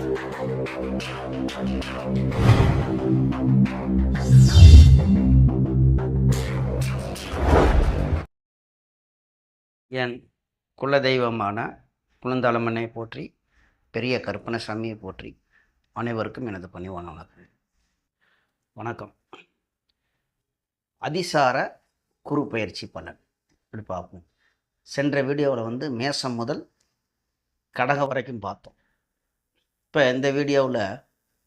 என் குலதெய்வமான குழந்தாளம்மனை போற்றி பெரிய கருப்பணசாமியை போற்றி அனைவருக்கும் எனது பணிவான வணக்கம் வணக்கம். அதிசார குரு பயிற்சி பலன். இப்படி பார்ப்போம். சென்ற வீடியோவில் வந்து மேசம் முதல் கடகம் வரைக்கும் பார்த்தோம். இப்போ இந்த வீடியோவில்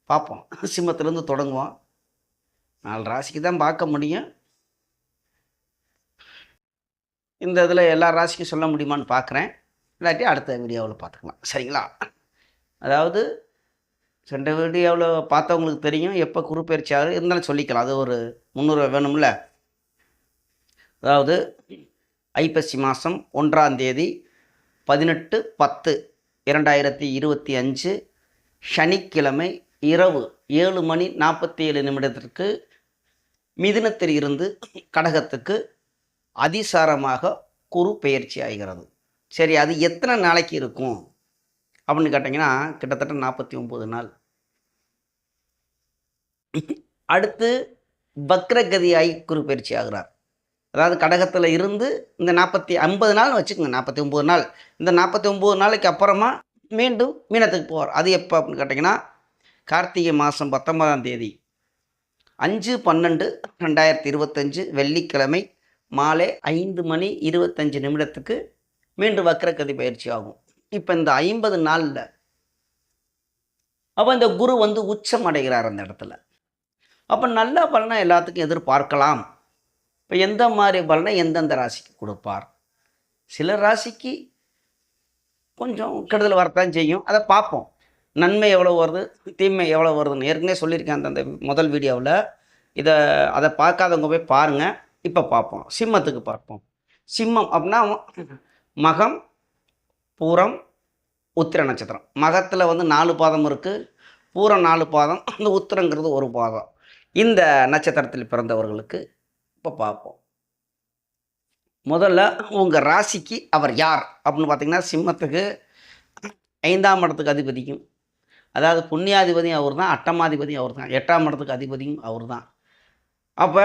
பார்ப்போம் சிம்மத்துலேருந்து தொடங்குவோம். நாலு ராசிக்கு தான் பார்க்க முடியும். இந்த இதில் எல்லா ராசிக்கும் சொல்ல முடியுமான்னு பார்க்குறேன் இல்லாட்டி அடுத்த வீடியோவில் பார்த்துக்கலாம் சரிங்களா? அதாவது சென்ற வீடியோவில் பார்த்தவங்களுக்கு தெரியும். எப்போ குறுப்பெயர்ச்சி ஆகுது இருந்தாலும் சொல்லிக்கலாம். அது ஒரு முந்நூறு வேணும்ல? அதாவது ஐப்பசி மாதம் ஒன்றாம் தேதி பதினெட்டு பத்து இரண்டாயிரத்தி இருபத்தி அஞ்சு சனிக்கிழமை இரவு ஏழு மணி நாற்பத்தி ஏழு நிமிடத்திற்கு மிதினத்தில் இருந்து கடகத்துக்கு அதிசாரமாக குரு பெயர்ச்சி ஆகிறது. சரி அது எத்தனை நாளைக்கு இருக்கும்? அப்படின்னு கேட்டிங்கன்னா கிட்டத்தட்ட நாற்பத்தி ஒம்பது நாள். அடுத்து பக்ரகதியாகி குரு பயிற்சி ஆகிறார். அதாவது கடகத்தில் இருந்து இந்த நாற்பத்தி ஐம்பது நாள் வச்சுக்கோங்க நாற்பத்தி ஒம்பது நாள். இந்த நாற்பத்தி ஒம்பது நாளைக்கு அப்புறமா மீண்டும் மீனத்துக்கு போவார். அது எப்போ அப்படின்னு கேட்டிங்கன்னா கார்த்திகை மாதம் பத்தொன்பதாம் தேதி. அஞ்சு பன்னெண்டு ரெண்டாயிரத்தி இருபத்தஞ்சு வெள்ளிக்கிழமை மாலை ஐந்து மணி இருபத்தஞ்சு நிமிடத்துக்கு மீண்டும் வக்கரக்கதி பயிற்சி ஆகும். இப்போ இந்த ஐம்பது நாளில் அப்போ இந்த குரு வந்து உச்சம் அடைகிறார் அந்த இடத்துல. அப்போ நல்ல பலனை எல்லாத்துக்கும் எதிர்பார்க்கலாம். இப்போ எந்த மாதிரி பலனை எந்தெந்த ராசிக்கு கொடுப்பார்? சில ராசிக்கு கொஞ்சம் கெடுதல் வரத்தான் செய்யும். அதை பார்ப்போம் நன்மை எவ்வளோ வருது? தீமை எவ்வளோ வருதுன்னு ஏற்கனவே சொல்லியிருக்கேன் அந்த அந்த முதல் வீடியோவில். இதை அதை பார்க்காதவங்க போய் பாருங்கள் இப்போ பார்ப்போம் சிம்மத்துக்கு பார்ப்போம். சிம்மம் அப்படின்னா மகம் பூரம் உத்திர நட்சத்திரம். மகத்தில் வந்து நாலு பாதம் இருக்குது பூரம் நாலு பாதம். அந்த உத்திரங்கிறது ஒரு பாதம். இந்த நட்சத்திரத்தில் பிறந்தவர்களுக்கு இப்போ பார்ப்போம் முதல்ல உங்கள் ராசிக்கு அவர் யார்? அப்படின்னு பார்த்தீங்கன்னா சிம்மத்துக்கு ஐந்தாம் இடத்துக்கு அதிபதிக்கும். அதாவது புண்ணியாதிபதியும் அவர் தான் அட்டமாதிபதியும் அவர் தான் எட்டாம் இடத்துக்கு அதிபதியும் அவர் தான் அப்போ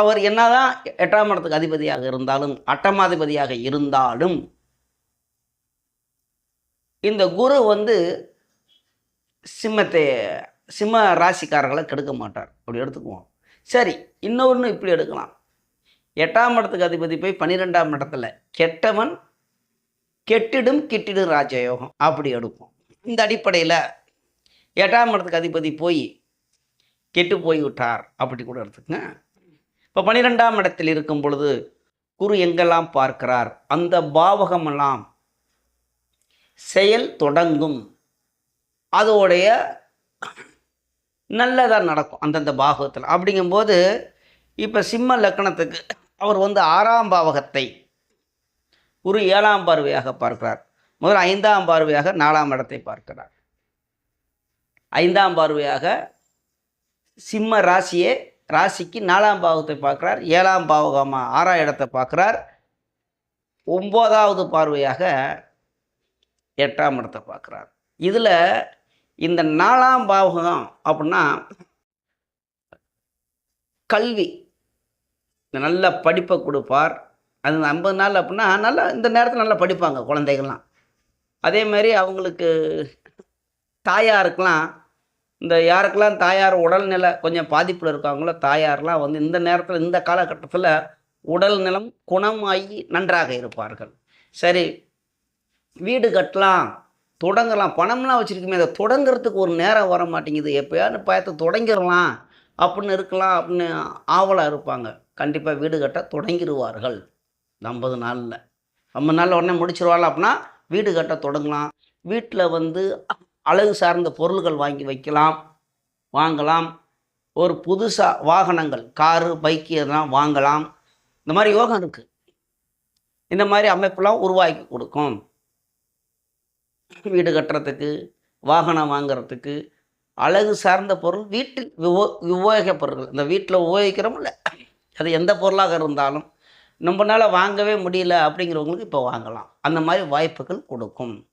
அவர் என்ன தான் எட்டாம் இடத்துக்கு அதிபதியாக இருந்தாலும் அட்டமாதிபதியாக இருந்தாலும் இந்த குரு வந்து சிம்மத்தை சிம்ம ராசிக்காரர்களை கெடுக்க மாட்டார். அப்படி எடுத்துக்குவோம். சரி இன்னொன்று இப்படி எடுக்கலாம். எட்டாம் இடத்துக்கு அதிபதி போய் பன்னிரெண்டாம் இடத்துல கெட்டவன் கெட்டிடும் கிட்டிடும் ராஜயோகம். அப்படி எடுப்போம். இந்த அடிப்படையில் எட்டாம் இடத்துக்கு அதிபதி போய் கெட்டு போய் விட்டார் அப்படி கூட எடுத்துக்கங்க. இப்போ பன்னிரெண்டாம் இடத்தில் இருக்கும் பொழுது குரு எங்கெல்லாம் பார்க்கிறார்? அந்த பாவகமெல்லாம் செயல் தொடங்கும். அதோடைய நல்லதாக நடக்கும். அந்தந்த பாகத்தில். அப்படிங்கும்போது இப்போ சிம்ம லக்கணத்துக்கு அவர் வந்து ஆறாம் பாவகத்தை குரு ஏழாம் பார்வையாக பார்க்கிறார். முதல் ஐந்தாம் பார்வையாக நாலாம் இடத்தை பார்க்கிறார். ஐந்தாம் பார்வையாக சிம்ம ராசியே ராசிக்கு நாலாம் பாவகத்தை பார்க்குறார். ஏழாம் பாவகமாக ஆறாம் இடத்தை பார்க்குறார். ஒம்போதாவது பார்வையாக எட்டாம் இடத்தை பார்க்குறார். இதில் இந்த நாலாம் பாவகம் அப்படின்னா கல்வி நல்ல படிப்பை கொடுப்பார். அது ஐம்பது நாள் அப்படின்னா நல்லா இந்த நேரத்தில் நல்லா படிப்பாங்க குழந்தைகள்லாம். அதே மாதிரி அவங்களுக்கு தாயாருக்கெலாம் இந்த யாருக்கெல்லாம் தாயார் உடல்நிலை கொஞ்சம் பாதிப்பில் இருக்காங்களோ தாயார்லாம் வந்து இந்த நேரத்தில் இந்த காலகட்டத்தில் உடல் நிலம் குணமாகி நன்றாக இருப்பார்கள். சரி வீடு கட்டலாம் தொடங்கலாம். பணம்லாம் வச்சுருக்குமே அதை தொடங்கிறதுக்கு ஒரு நேரம் வர மாட்டேங்குது எப்போயாவது பார்த்து தொடங்கிடலாம். அப்படின்னு இருக்கலாம் அப்படின்னு ஆவலாக இருப்பாங்க. கண்டிப்பாக வீடு கட்ட தொடங்கிடுவார்கள் இந்த ஐம்பது நாளில். ஐம்பது நாளில் உடனே முடிச்சிருவாள் அப்படின்னா வீடு கட்ட தொடங்கலாம். வீட்டில் வந்து அழகு சார்ந்த பொருள்கள் வாங்கி வைக்கலாம் வாங்கலாம். ஒரு புதுசாக வாகனங்கள் காரு பைக்கு இதெல்லாம் வாங்கலாம். இந்த மாதிரி யோகம் இருக்குது இந்த மாதிரி அமைப்பெல்லாம் உருவாக்கி கொடுக்கும். வீடு கட்டுறதுக்கு வாகனம் வாங்குறதுக்கு அழகு சார்ந்த பொருள் வீட்டில் விவோ உபயோகப் பொருட்கள் இந்த வீட்டில் உபயோகிக்கிறோம்ல. அது எந்த பொருளாக இருந்தாலும் நம்மளால் வாங்கவே முடியல அப்படிங்கிறவங்களுக்கு இப்போ வாங்கலாம். அந்த மாதிரி வாய்ப்புகள் கொடுக்கும்.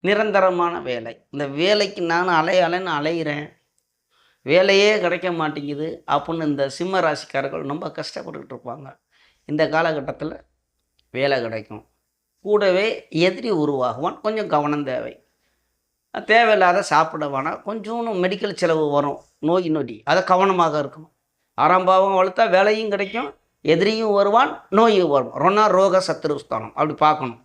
நிரந்தரமான வேலை. இந்த வேலைக்கு நான் அலைய அலைன்னு அலையிறேன். வேலையே கிடைக்க மாட்டேங்குது அப்படின்னு இந்த சிம்ம ராசிக்காரர்கள் ரொம்ப கஷ்டப்பட்டுக்கிட்டு இருப்பாங்க. இந்த காலகட்டத்தில் வேலை கிடைக்கும். கூடவே எதிரி உருவாகுவான். கொஞ்சம் கவனம் தேவை. தேவையில்லாத சாப்பிட வேணாம். கொஞ்சம் மெடிக்கல் செலவு வரும். நோய் நொடி. அதை கவனமாக இருக்கணும் ஆறாம் பாவம் வளர்த்தா வேலையும் கிடைக்கும். எதிரியும் வருவான் நோயும் வரும் ரொனா ரோக சத்துருஸ்தானம் அப்படி பார்க்கணும்.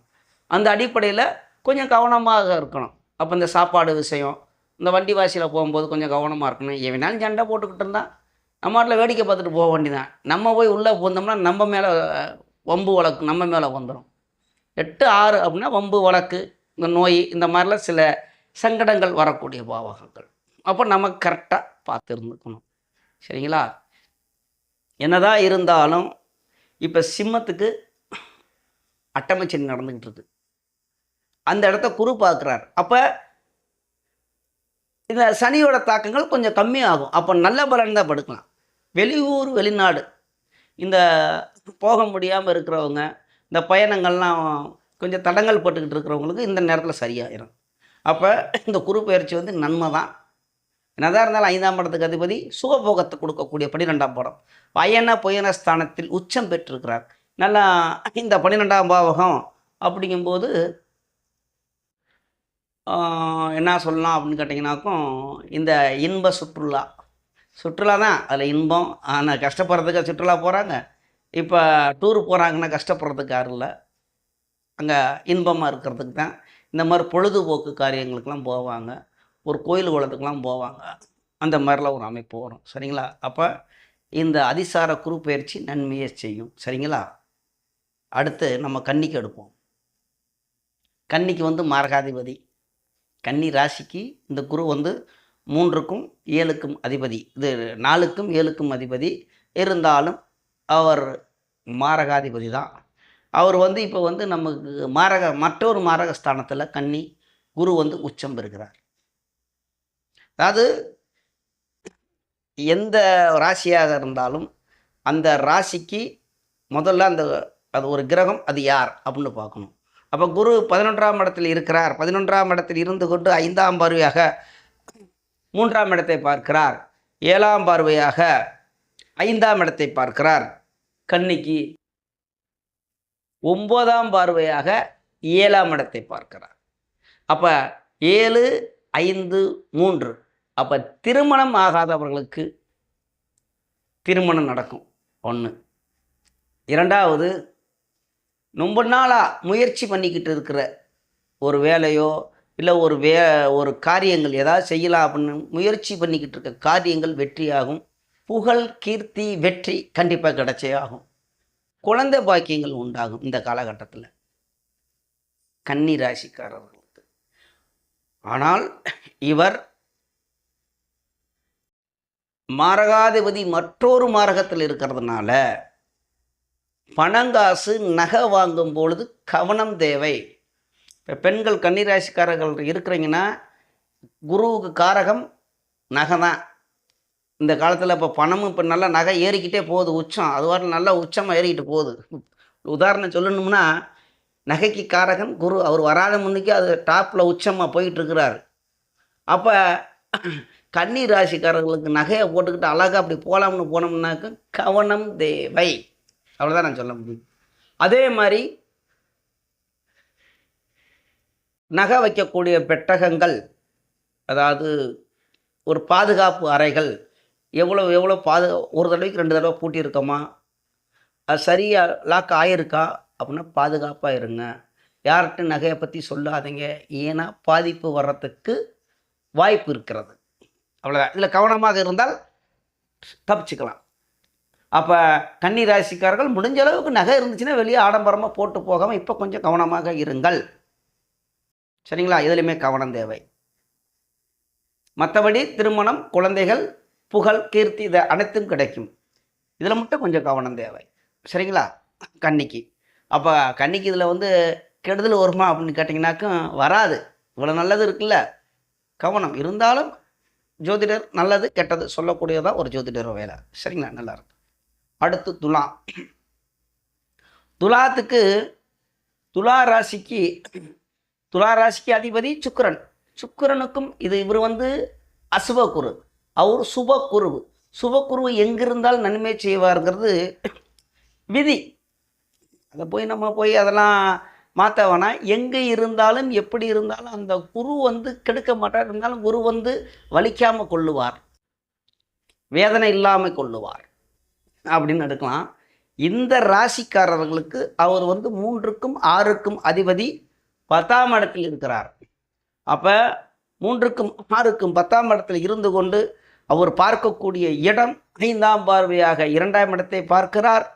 அந்த அடிப்படையில் கொஞ்சம் கவனமாக இருக்கணும். அப்போ இந்த சாப்பாடு விஷயம் இந்த வண்டி வாசியில் போகும்போது கொஞ்சம் கவனமாக இருக்கணும். எவனாலும் சண்டை போட்டுக்கிட்டு இருந்தால் நம்ம மாட்டில் வேடிக்கை பார்த்துட்டு போக வேண்டிதான் நம்ம போய் உள்ளே போந்தோம்னா நம்ம மேலே வம்பு வழக்கு நம்ம மேலே வந்துடும் எட்டு ஆறு அப்படின்னா வம்பு வழக்கு இந்த நோய் இந்த மாதிரிலாம் சில சங்கடங்கள் வரக்கூடிய பாவகங்கள். அப்போ நம்ம கரெக்டாக பார்த்து இருந்துக்கணும் சரிங்களா? என்னதான் இருந்தாலும் இப்போ சிம்மத்துக்கு அட்டமச்சனி நடந்துக்கிட்டு இருக்கு அந்த இடத்த குரு பார்க்குறார். அப்போ இந்த சனியோட தாக்கங்கள் கொஞ்சம் கம்மியாகும். அப்போ நல்ல பலன் தான் படுக்கலாம். வெளியூர் வெளிநாடு இந்த போக முடியாமல் இருக்கிறவங்க இந்த பயணங்கள்லாம் கொஞ்சம் தடங்கள் போட்டுக்கிட்டு இருக்கிறவங்களுக்கு இந்த நேரத்தில் சரியாயிரும். அப்போ இந்த குரு பயிற்சி வந்து நன்மை தான் என்னதான் இருந்தாலும் ஐந்தாம் படத்துக்கு அதிபதி சுகபோகத்தை கொடுக்கக்கூடிய பன்னிரெண்டாம் படம். பயண பயண ஸ்தானத்தில் உச்சம் பெற்றிருக்கிறார். நல்லா இந்த பன்னிரெண்டாம் பாவகம் அப்படிங்கும்போது என்ன சொல்லலாம் அப்படின்னு கேட்டிங்கனாக்கும் இந்த இன்ப சுற்றுலா. சுற்றுலா தான் அதில் இன்பம். ஆனால் கஷ்டப்படுறதுக்கு சுற்றுலா போகிறாங்க இப்போ டூர் போகிறாங்கன்னா கஷ்டப்படுறதுக்கு யாரும் இல்லை. அங்கே இன்பமாக இருக்கிறதுக்கு தான். இந்த மாதிரி பொழுதுபோக்கு காரியங்களுக்கெல்லாம் போவாங்க. ஒரு கோயில் குளத்துக்கெலாம் போவாங்க. அந்த மாதிரிலாம் ஒரு அமைப்பு வரும். சரிங்களா? அப்போ இந்த அதிசார குரு பயிற்சி நன்மையை செய்யும். சரிங்களா? அடுத்து நம்ம கன்னிக்கு எடுப்போம் கன்னிக்கு வந்து மாரகாதிபதி. கன்னி ராசிக்கு இந்த குரு வந்து மூன்றுக்கும் ஏழுக்கும் அதிபதி. இது நாலுக்கும் ஏழுக்கும் அதிபதி. இருந்தாலும் அவர் மாரகாதிபதி தான். அவர் வந்து இப்போ வந்து நமக்கு மாரக மற்றொரு மாரக ஸ்தானத்தில் கன்னி குரு வந்து உச்சம் பெறுகிறார். அதாவது எந்த ராசியாக இருந்தாலும் அந்த ராசிக்கு முதல்ல அந்த அது ஒரு கிரகம் அது யார் அப்படின்னு பார்க்கணும். அப்போ குரு பதினொன்றாம் இடத்தில் இருக்கிறார். பதினொன்றாம் இடத்தில் இருந்து கொண்டு ஐந்தாம் பார்வையாக மூன்றாம் இடத்தை பார்க்கிறார். ஏழாம் பார்வையாக ஐந்தாம் இடத்தை பார்க்கிறார். கன்னிக்கு ஒன்பதாம் பார்வையாக ஏழாம் இடத்தை பார்க்கிறார். அப்போ ஏழு ஐந்து மூன்று. அப்போ திருமணம் ஆகாதவர்களுக்கு திருமணம் நடக்கும். ஒன்று இரண்டாவது ரொம்ப நாளாக முயற்சி பண்ணிக்கிட்டு இருக்கிற ஒரு வேலையோ இல்லை ஒரு வே ஒரு காரியங்கள் ஏதாவது செய்யலாம் அப்படின்னு முயற்சி பண்ணிக்கிட்டு இருக்க காரியங்கள் வெற்றியாகும். புகழ் கீர்த்தி வெற்றி கண்டிப்பாக கிடைச்சே ஆகும். குழந்தை பாக்கியங்கள் உண்டாகும் இந்த காலகட்டத்தில். கன்னி ராசிக்காரர்களுக்கு. ஆனால் இவர் மாரகாதிபதி மற்றொரு மாரகத்தில் இருக்கிறதுனால பணங்காசு நகை வாங்கும் பொழுது கவனம் தேவை. இப்போ பெண்கள் கன்னிராசிக்காரர்கள் இருக்கிறீங்கன்னா குருவுக்கு காரகம் நகை தான். இந்த காலத்தில் இப்போ பணமும் இப்போ நல்லா நகை ஏறிக்கிட்டே போகுது உச்சம். அது வரை நல்லா உச்சமாக ஏறிக்கிட்டு போகுது. உதாரணம் சொல்லணும்னா நகைக்கு காரகன் குரு. அவர் வராத முன்னுக்கு அது டாப்பில் உச்சமாக போயிட்டுருக்கிறார். அப்போ கன்னி ராசிக்காரர்களுக்கு நகையை போட்டுக்கிட்டு அழகாக அப்படி போகலாம்னு போனோம்னாக்க கவனம் தேவை. அவ்வளோதான் நான் சொல்ல முடியும். அதே மாதிரி நகை வைக்கக்கூடிய பெட்டகங்கள் அதாவது ஒரு பாதுகாப்பு அறைகள் எவ்வளோ எவ்வளோ பாது ஒரு தடவைக்கு ரெண்டு தடவை பூட்டியிருக்கோமா? அது சரியாக லாக் ஆகிருக்கா அப்படின்னா பாதுகாப்பாக இருங்க யார்கிட்ட நகையை பற்றி சொல்லாதீங்க. ஏன்னா பாதிப்பு வர்றதுக்கு வாய்ப்பு இருக்கிறது. அவ்வளோதான் இதில் கவனமாக இருந்தால் தப்பிச்சுக்கலாம். அப்போ கன்னி ராசிக்காரர்கள் முடிஞ்ச அளவுக்கு நகை இருந்துச்சுன்னா வெளியே ஆடம்பரமாக போட்டு போகாமல் இப்போ கொஞ்சம் கவனமாக இருங்கள். சரிங்களா? இதுலையுமே கவனம் தேவை. மற்றபடி திருமணம் குழந்தைகள் புகழ் கீர்த்தி இதை அனைத்தும் கிடைக்கும். இதில் மட்டும் கொஞ்சம் கவனம் தேவை. சரிங்களா? கன்னிக்கு அப்போ கன்னிக்கு இதில் வந்து கெடுதல் வருமா அப்படின்னு கேட்டிங்கனாக்கும் வராது. இவ்வளோ நல்லது இருக்குல்ல? கவனம். இருந்தாலும் ஜோதிடர் நல்லது கெட்டது சொல்லக்கூடியதான் ஒரு ஜோதிடர் வேலை. சரிங்களா? நல்லா இருக்கு அடுத்து துலா. துலாத்துக்கு துலா ராசிக்கு துலா ராசிக்கு அதிபதி சுக்கிரன். சுக்கிரனுக்கும் இது இவர் வந்து அசுவகுரு அவர் சுபக்குருவு. சுபக்குருவு எங்கிருந்தால் நன்மை செய்வார்ங்கிறது விதி. அதை போய் நம்ம போய் அதெல்லாம் மாற்ற வேணாம். எங்கே இருந்தாலும் எப்படி இருந்தாலும் அந்த குரு வந்து கெடுக்க மாட்டார். இருந்தாலும் குரு வந்து வலிக்காமல் கொள்ளுவார். வேதனை இல்லாமல் கொள்ளுவார். அப்படின்னு எடுக்கலாம். இந்த ராசிக்காரர்களுக்கு அவர் வந்து மூன்றுக்கும் ஆறுக்கும் அதிபதி பத்தாம் இடத்தில் இருக்கிறார். அப்போ மூன்றுக்கும் ஆறுக்கும் பத்தாம் இடத்தில் இருந்து கொண்டு அவர் பார்க்கக்கூடிய இடம் ஐந்தாம் பார்வையாக இரண்டாம் இடத்தை பார்க்கிறார்.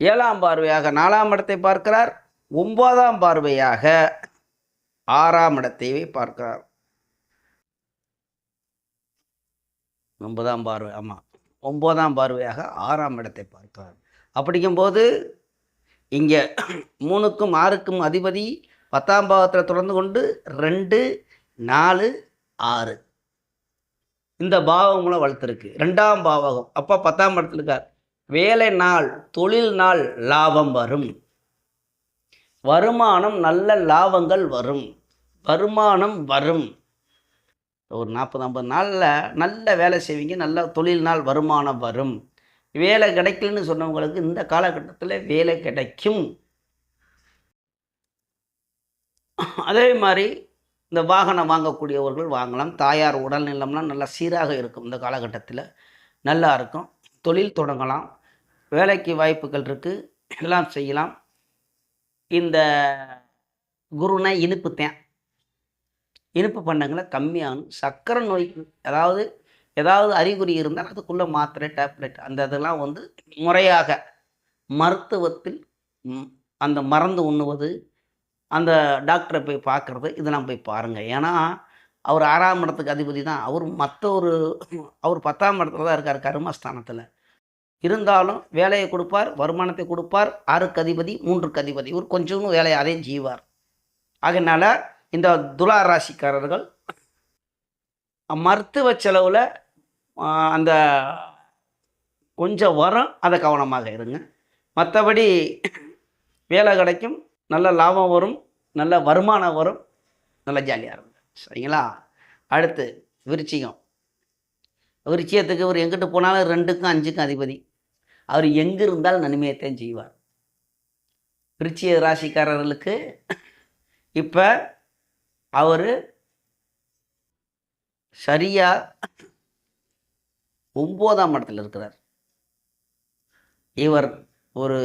ஏழாம் பார்வையாக நாலாம் இடத்தை பார்க்கிறார். ஒன்பதாம் பார்வையாக ஆறாம் இடத்தையே பார்க்கிறார். ஒன்பதாம் பார்வை ஆமாம் ஒன்பதாம் பார்வையாக ஆறாம் இடத்தை பார்க்கிறார். அப்படிங்கும்போது இங்கே மூணுக்கும் ஆறுக்கும் அதிபதி பத்தாம் பாவத்தில் தொடர்ந்து கொண்டு ரெண்டு நாலு ஆறு. இந்த பாவம் மூலம் வளர்த்துருக்கு. ரெண்டாம் பாவகம். அப்போ பத்தாம் படத்தில் இருக்கார். வேலை நாள் தொழில் நாள் லாபம் வரும். வருமானம் நல்ல லாபங்கள் வரும். வருமானம் வரும். ஒரு நாற்பது ஐம்பது நாளில் நல்ல வேலை செய்வீங்க நல்ல தொழில் நாள் வருமானம் வரும். வேலை கிடைக்கலன்னு சொன்னவங்களுக்கு இந்த காலகட்டத்தில் வேலை கிடைக்கும். அதே மாதிரி இந்த வாகனம் வாங்கக்கூடியவர்கள் வாங்கலாம். தாயார் உடல்நிலம்லாம் நல்லா சீராக இருக்கும் இந்த காலகட்டத்தில். நல்லா இருக்கும். தொழில் தொடங்கலாம். வேலைக்கு வாய்ப்புகள் இருக்குது எல்லாம் செய்யலாம். இந்த குருனை இனிப்பு தேன். இனிப்பு பண்ணங்களை கம்மியாகும் சர்க்கரை நோய்க்கு அதாவது ஏதாவது அறிகுறி இருந்தால் அதுக்குள்ளே மாத்திரை டேப்லெட் அந்த இதெல்லாம் வந்து முறையாக மருத்துவத்தில் அந்த மறந்து உண்ணுவது அந்த டாக்டரை போய் பார்க்குறது இதெல்லாம் போய் பாருங்கள் ஏன்னா அவர் ஆறாம் இடத்துக்கு அதிபதி தான். அவர் மற்ற ஒரு அவர் பத்தாம் இடத்துல தான் இருக்கார் கர்மஸ்தானத்தில். இருந்தாலும் வேலையை கொடுப்பார் வருமானத்தை கொடுப்பார் ஆறுக்கு அதிபதி மூன்றுக்கு அதிபதி. இவர் கொஞ்சம் வேலையை அதே ஜீவார் அதனால் இந்த துலா ராசிக்காரர்கள் மருத்துவ செலவில் அந்த கொஞ்சம் வரும் அதை கவனமாக இருங்க. மற்றபடி வேலை கிடைக்கும் நல்ல லாபம் வரும் நல்ல வருமானம் வரும் நல்ல ஜாலியாக இருக்கும். சரிங்களா? அடுத்து விருச்சிகம். விருச்சியத்துக்கு அவர் எங்கிட்டு போனாலும் ரெண்டுக்கும் அஞ்சுக்கும் அதிபதி. அவர் எங்கே இருந்தாலும் நன்மையத்தையும் செய்வார். விருச்சிய ராசிக்காரர்களுக்கு இப்போ அவர் சரியாக ஒம்போதாம் இடத்துல இருக்கிறார். இவர் ஒரு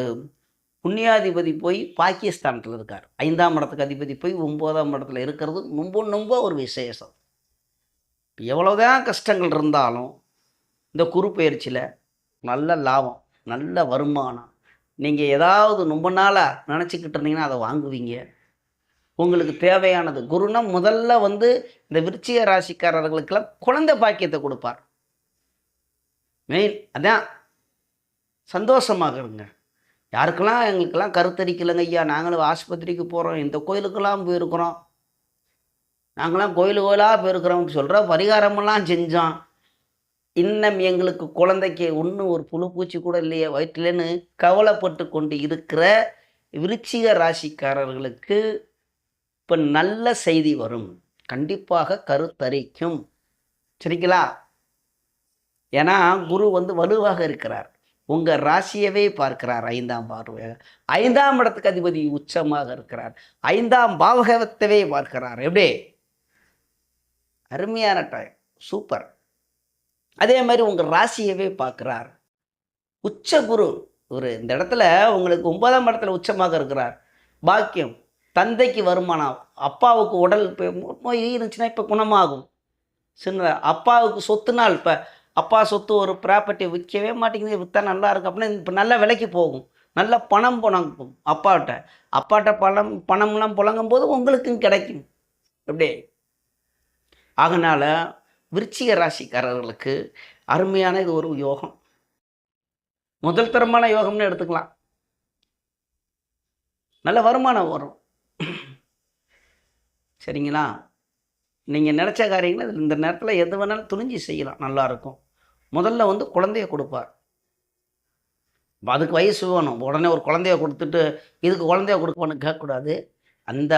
புண்ணியாதிபதி போய் பாகிஸ்தானத்தில் இருக்கார். ஐந்தாம் இடத்துக்கு அதிபதி போய் ஒம்போதாம் இடத்துல இருக்கிறது ரொம்ப ரொம்ப ஒரு விசேஷம். எவ்வளோதான் கஷ்டங்கள் இருந்தாலும் இந்த குரு பயிற்சியில் நல்ல லாபம் நல்ல வருமானம். நீங்கள் ஏதாவது ரொம்ப நாளாக நினச்சிக்கிட்டு இருந்தீங்கன்னா அதை வாங்குவீங்க. உங்களுக்கு தேவையானது குருனா முதல்ல வந்து இந்த விருச்சிக ராசிக்காரர்களுக்கெல்லாம் குழந்தை பாக்கியத்தை கொடுப்பார். மெயின் அதான் சந்தோஷமாக இருங்க யாருக்கெல்லாம் எங்களுக்கெல்லாம் கருத்தரிக்கலைங்க ஐயா? நாங்களும் ஆஸ்பத்திரிக்கு போகிறோம் இந்த கோயிலுக்கெல்லாம் போயிருக்கிறோம். நாங்களாம் கோயில் கோயிலாக போயிருக்கிறோம் சொல்கிற பரிகாரமெல்லாம் செஞ்சோம். இன்னும் எங்களுக்கு குழந்தைக்கு ஒன்றும் ஒரு புழு பூச்சி கூட இல்லையே வயிற்றுலன்னு கவலைப்பட்டு கொண்டு இருக்கிற விருச்சிக ராசிக்காரர்களுக்கு இப்போ நல்ல செய்தி வரும். கண்டிப்பாக கருத்தரிக்கும். சரிங்களா? ஏன்னா குரு வந்து வலுவாக இருக்கிறார். உங்கள் ராசியவே பார்க்கிறார் ஐந்தாம் பார்வையாக. ஐந்தாம் இடத்துக்கு அதிபதி உச்சமாக இருக்கிறார். ஐந்தாம் பாவகத்தவே பார்க்கிறார். எப்படி? அருமையான டைம் சூப்பர் அதே மாதிரி உங்கள் ராசியவே பார்க்குறார். உச்ச குரு ஒரு இந்த இடத்துல உங்களுக்கு ஒன்பதாம் இடத்துல உச்சமாக இருக்கிறார். பாக்கியம். தந்தைக்கு வருமானம். அப்பாவுக்கு உடல் இப்போ நோய் இருந்துச்சுன்னா இப்போ குணமாகும். சின்ன அப்பாவுக்கு சொத்து நாள் இப்போ அப்பா சொத்து ஒரு ப்ராப்பர்ட்டி விற்கவே மாட்டேங்குது விற்றா நல்லா இருக்கும். அப்படின்னா இப்போ நல்ல விலைக்கு போகும். நல்ல பணம் புழங்கும் அப்பாட்ட. அப்பாட்ட பணம் பணம்லாம் புழங்கும் போது உங்களுக்கும் கிடைக்கும். எப்படி அதனால் விருச்சிக ராசிக்காரர்களுக்கு அருமையான இது ஒரு யோகம். முதல் தரமான யோகம்னு எடுத்துக்கலாம். நல்ல வருமானம் வரும். சரிங்களா? நீங்கள் நினச்ச காரியங்களை இந்த நேரத்தில் எது வேணாலும் துணிஞ்சு செய்யலாம். நல்லாயிருக்கும் முதல்ல வந்து குழந்தைய கொடுப்பார். அதுக்கு வயசு வேணும். உடனே ஒரு குழந்தைய கொடுத்துட்டு இதுக்கு குழந்தைய கொடுக்கணும்னு கேட்கக்கூடாது. அந்த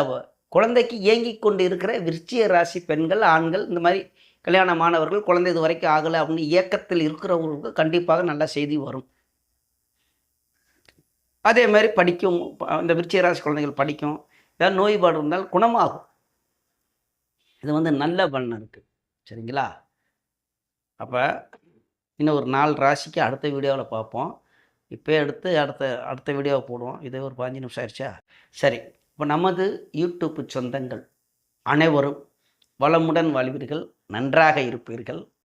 குழந்தைக்கு ஏங்கி கொண்டு இருக்கிற விருச்சிய ராசி பெண்கள் ஆண்கள் இந்த மாதிரி கல்யாணமானவர்கள் குழந்தை இது வரைக்கும் ஆகலை அப்படின்னு இயக்கத்தில் இருக்கிறவங்களுக்கு கண்டிப்பாக நல்ல செய்தி வரும். அதே மாதிரி படிக்கும் இந்த விருச்சிய ராசி குழந்தைகள் படிக்கும் ஏதாவது நோய்பாடு இருந்தால் குணமாகும். இது வந்து நல்ல பலன் இருக்குது சரிங்களா? அப்போ இன்னும் ஒரு நாலு ராசிக்கு அடுத்த வீடியோவில் பார்ப்போம். இப்போ எடுத்து அடுத்த அடுத்த வீடியோவை போடுவோம். இதே ஒரு பாஞ்சு நிமிஷம் ஆயிடுச்சா? சரி. இப்போ நமது யூடியூப் சொந்தங்கள் அனைவரும் வளமுடன் வாழ்வீர்கள். நன்றாக இருப்பீர்கள்.